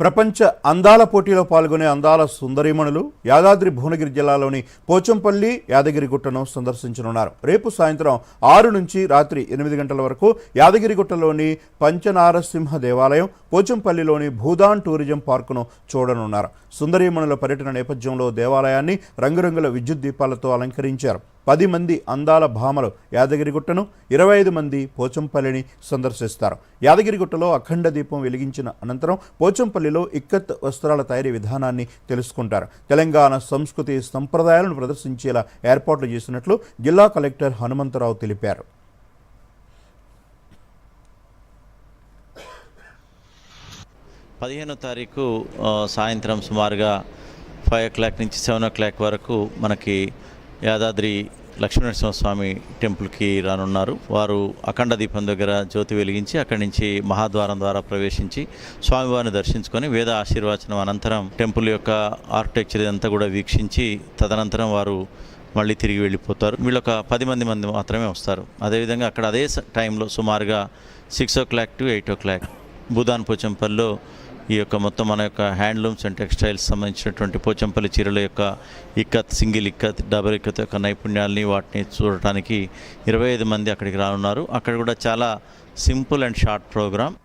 ప్రపంచ అందాల పోటీలో పాల్గొనే అందాల సుందరీమణులు యాదాద్రి భువనగిరి జిల్లాలోని పోచంపల్లి యాదగిరిగుట్టను సందర్శించనున్నారు. రేపు సాయంత్రం ఆరు నుంచి రాత్రి ఎనిమిది గంటల వరకు యాదగిరిగుట్టలోని పంచనారసింహ దేవాలయం పోచంపల్లిలోని భూదాన్ టూరిజం పార్కును చూడనున్నారు. సుందరీమణుల పర్యటన నేపథ్యంలో దేవాలయాన్ని రంగురంగుల విద్యుత్ దీపాలతో అలంకరించారు. పది మంది అందాల భామలు యాదగిరిగుట్టను ఇరవై ఐదు మంది పోచంపల్లిని సందర్శిస్తారు. యాదగిరిగుట్టలో అఖండ దీపం వెలిగించిన అనంతరం పోచంపల్లిలో ఇక్కత్ వస్త్రాల తయారీ విధానాన్ని తెలుసుకుంటారు. తెలంగాణ సంస్కృతి సంప్రదాయాలను ప్రదర్శించేలా ఏర్పాట్లు చేసినట్లు జిల్లా కలెక్టర్ హనుమంతరావు తెలిపారు. పదిహేనో తారీఖు సాయంత్రం సుమారుగా ఫైవ్ ఓ క్లాక్ నుంచి సెవెన్ ఓ క్లాక్ వరకు మనకి యాదాద్రి లక్ష్మీనరసింహస్వామి టెంపుల్కి రానున్నారు. వారు అఖండ దీపం దగ్గర జ్యోతి వెలిగించి అక్కడి నుంచి మహాద్వారం ద్వారా ప్రవేశించి స్వామివారిని దర్శించుకొని వేద ఆశీర్వచనం అనంతరం టెంపుల్ యొక్క ఆర్కిటెక్చర్ అంతా కూడా వీక్షించి తదనంతరం వారు మళ్ళీ తిరిగి వెళ్ళిపోతారు. వీళ్ళు ఒక పది మంది మంది మాత్రమే వస్తారు. అదేవిధంగా అక్కడ అదే టైంలో సుమారుగా six o'clock to eight o'clock Bhoodan పోచంపల్లిలో ఈ యొక్క మొత్తం మన యొక్క హ్యాండ్లూమ్స్ అండ్ టెక్స్టైల్స్ సంబంధించినటువంటి పోచంపల్లి చీరల యొక్క ఇక్కత్ సింగిల్ ఇక్కత్ డబల్ ఇక్కత్ యొక్క నైపుణ్యాలని వాటిని చూడటానికి ఇరవై ఐదు మంది అక్కడికి రానున్నారు. అక్కడ కూడా చాలా సింపుల్ అండ్ షార్ట్ ప్రోగ్రామ్.